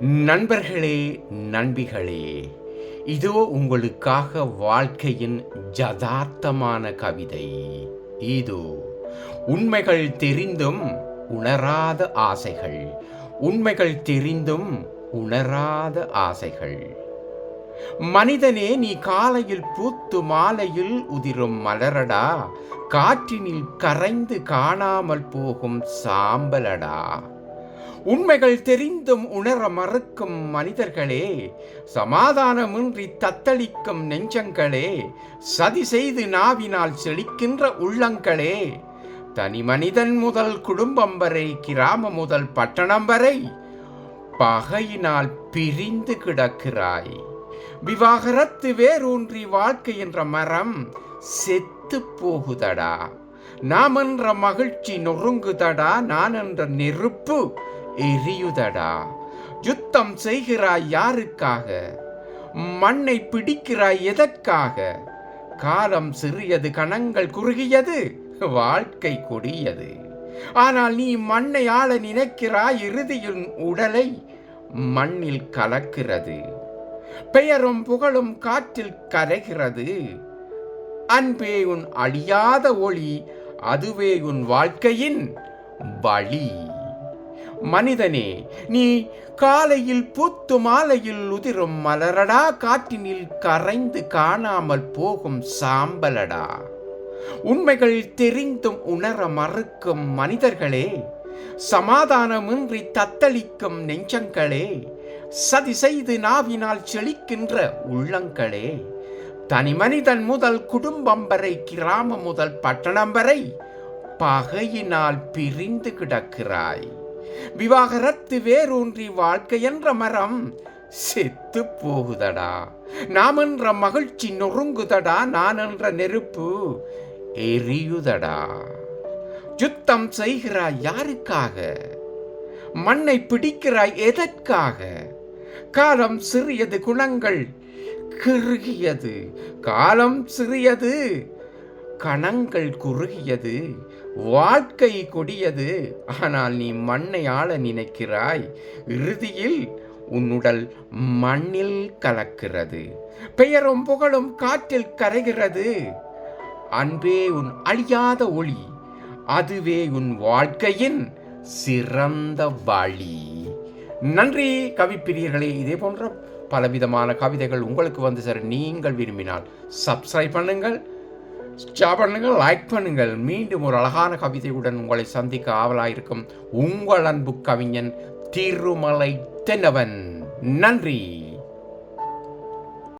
நண்பர்களே நண்பிகளே இதோ உங்களுக்காக வாழ்க்கையின் ஜதார்த்தமான கவிதை. இதோ உண்மைகள் தெரிந்தும் உணராத ஆசைகள். உண்மைகள் தெரிந்தும் உணராத ஆசைகள். மனிதனே நீ காலையில் பூத்து மாலையில் உதிரும் மலரடா. காற்றினில் கரைந்து காணாமல் போகும் சாம்பலடா. உண்மைகள் தெரிந்தும் உணர மறுக்கும் மனிதர்களே சமாதானமின்றி தத்தளிக்கும் நெஞ்சங்களே சதி செய்து நாவினால் செழிக்கின்ற உள்ளங்களே. தனி மனிதன் முதல் குடும்பம் வரை கிராமம் முதல் பட்டணம் வரை பகையினால் பிரிந்து கிடக்கிறாய். விவாகரத்து வேரூன்றி வாழ்க்கை என்ற மரம் செத்து போகுதடா. நாம் என்ற மகிழ்ச்சி நொறுங்குதடா நான் என்ற நெருப்பு எரியுதடா. யுத்தம் செய்கிறாய் யாருக்காக? மண்ணை பிடிக்கிறாய் எதற்காக? காலம் சிறியது கணங்கள் குறுகியது வாழ்க்கை கொடியது. ஆனால் நீ மண்ணை ஆள நினைக்கிறாய் இறுதியில் உடலை மண்ணில் கலக்கிறது. பெயரும் புகழும் காற்றில் கரைகிறது. அன்பே உன் அழியாத ஒளி அதுவே உன் வாழ்க்கையின் வழி. மனிதனே நீ காலையில் பூத்து மாலையில் உதிரும் மலரடா காற்றினில் கரைந்து காணாமல் போகும் சாம்பலடா. உண்மைகள் தெரிந்தும் உணர மறுக்கும் மனிதர்களே சமாதானமின்றி தத்தளிக்கும் நெஞ்சங்களே சதி செய்து நாவினால் செழிக்கின்ற உள்ளங்களே. தனி மனிதன் முதல் குடும்பம் வரை கிராமம் முதல் பட்டணம் வரை பகையினால் பிரிந்து கிடக்கிறாய். விவாகரத்து வேரூன்றி வாழ்க்கை என்ற மரம் செத்து போகுதடா. நாம் என்ற மகிழ்ச்சி நொறுங்குதடா நான் என்ற நெருப்பு எரியுதடா. யுத்தம் செய்கிறாய் யாருக்காக? மண்ணை பிடிக்கிறாய் எதற்காக? காலம் சிறியது குணங்கள் கிருகியது. காலம் சிறியது கணங்கள் குறுகியது வாழ்க்கை கொடியது. ஆனால் நீ மண்ணை ஆள நினைக்கிறாய். இறுதியில் உன்னுடல் மண்ணில் கலக்கிறது. பெயரும் புகழும் காற்றில் கரைகிறது. அன்பே உன் அழியாத ஒளி. அதுவே உன் வாழ்க்கையின் சிறந்த வழி. நன்றி கவிப்பிரியர்களே இதே போன்ற பலவிதமான கவிதைகள் உங்களுக்கு வந்து சார் நீங்கள் விரும்பினால் சப்ஸ்கிரைப் பண்ணுங்கள். பண்ணுங்கள் லைக் பண்ணுங்கள். மீண்டும் ஒரு அழகான கவிதையுடன் உங்களை சந்திக்க ஆவலாயிருக்கும் உங்கள் அன்பு கவிஞன் திருமலை தென்னவன். நன்றி.